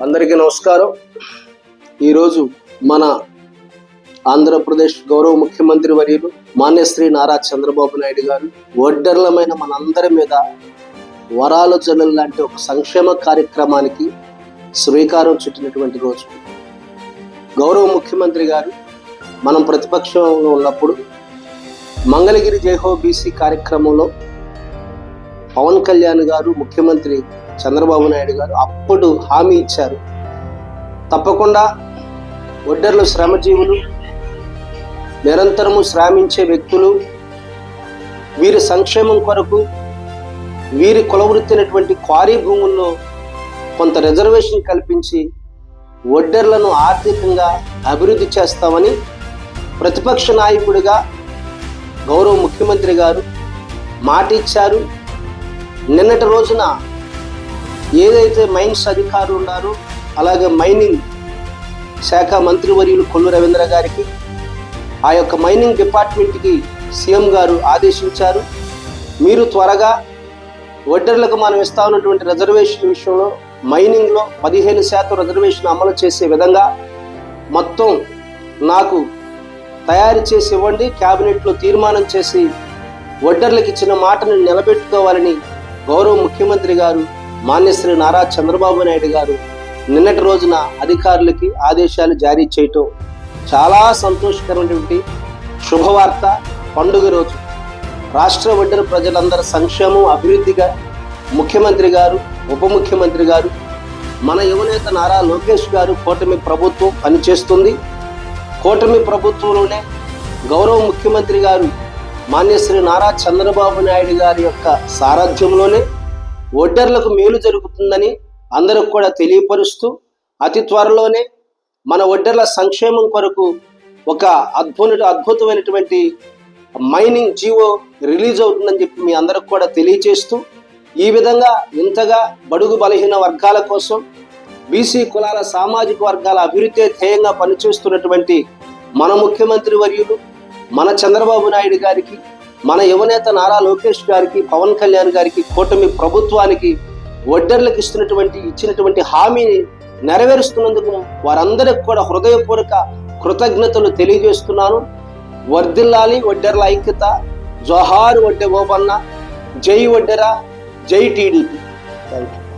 అందరికీ నమస్కారం. ఈరోజు మన ఆంధ్రప్రదేశ్ గౌరవ ముఖ్యమంత్రి వర్యులు మాన్యశ్రీ నారా చంద్రబాబు నాయుడు గారు ఒడ్డర్లమైన మనందరి మీద వరాల జల్లు లాంటి ఒక సంక్షేమ కార్యక్రమానికి శ్రీకారం చుట్టినటువంటి రోజు. గౌరవ ముఖ్యమంత్రి గారు మనం ప్రతిపక్షంలో ఉన్నప్పుడు మంగళగిరి జైహో బీసీ కార్యక్రమంలో పవన్ కళ్యాణ్ గారు ముఖ్యమంత్రి చంద్రబాబు నాయుడు గారు అప్పుడు హామీ ఇచ్చారు. తప్పకుండా ఒడ్డర్లు శ్రమజీవులు నిరంతరము శ్రామించే వ్యక్తులు వీరి సంక్షేమం కొరకు వీరి కులవృత్తినటువంటి క్వారీ భూముల్లో కొంత రిజర్వేషన్ కల్పించి ఒడ్డర్లను ఆర్థికంగా అభివృద్ధి చేస్తామని ప్రతిపక్ష నాయకుడిగా గౌరవ ముఖ్యమంత్రి గారు మాట ఇచ్చారు నిన్నటి రోజున ఏదైతే మైన్స్ అధికారులు ఉన్నారో అలాగే మైనింగ్ శాఖ మంత్రివర్యులు కొల్లు రవీంద్ర గారికి ఆ యొక్క మైనింగ్ డిపార్ట్మెంట్కి సీఎం గారు ఆదేశించారు. మీరు త్వరగా వడ్డర్లకు మనం ఇస్తా ఉన్నటువంటి రిజర్వేషన్ విషయంలో మైనింగ్లో పదిహేను శాతం రిజర్వేషన్ అమలు చేసే విధంగా మొత్తం నాకు తయారు చేసి ఇవ్వండి క్యాబినెట్లో తీర్మానం చేసి వడ్డర్లకు ఇచ్చిన మాటను నిలబెట్టుకోవాలని గౌరవ ముఖ్యమంత్రి గారు మాన్యశ్రీ నారా చంద్రబాబు నాయుడు గారు నిన్నటి రోజున అధికారులకి ఆదేశాలు జారీ చేయటం చాలా సంతోషకరమైనటువంటి శుభవార్త పండుగ రోజు. రాష్ట్ర ఒడ్డర ప్రజలందరి సంక్షేమం అభివృద్ధిగా ముఖ్యమంత్రి గారు ఉప ముఖ్యమంత్రి గారు మన యువనేత నారా లోకేష్ గారు కూటమి ప్రభుత్వం పనిచేస్తుంది. కూటమి ప్రభుత్వంలోనే గౌరవ ముఖ్యమంత్రి గారు మాన్యశ్రీ నారా చంద్రబాబు నాయుడు గారి యొక్క సారథ్యంలోనే ఒడ్డర్లకు మేలు జరుగుతుందని అందరికి కూడా తెలియపరుస్తూ అతి త్వరలోనే మన ఒడ్డర్ల సంక్షేమం కొరకు ఒక అద్భుత అద్భుతమైనటువంటి మైనింగ్ జీవో రిలీజ్ అవుతుందని చెప్పి మీ అందరికి కూడా తెలియచేస్తూ ఈ విధంగా ఇంతగా బడుగు బలహీన వర్గాల కోసం బీసీ కులాల సామాజిక వర్గాల అభివృద్ధి ధ్యేయంగా పనిచేస్తున్నటువంటి మన ముఖ్యమంత్రి వర్యులు మన చంద్రబాబు నాయుడు గారికి మన యువనేత నారా లోకేష్ గారికి పవన్ కళ్యాణ్ గారికి కూటమి ప్రభుత్వానికి ఒడ్డర్లకు ఇస్తున్నటువంటి ఇచ్చినటువంటి హామీని నెరవేరుస్తున్నందుకు వారందరికి కూడా హృదయపూర్వక కృతజ్ఞతలు తెలియజేస్తున్నాను. వర్ధిల్లాలి ఒడ్డర్ల ఐక్యత. జోహార్ ఒడ్డె ఓబన్న. జై ఒడ్డెరా జై టీడీపీ. Thank you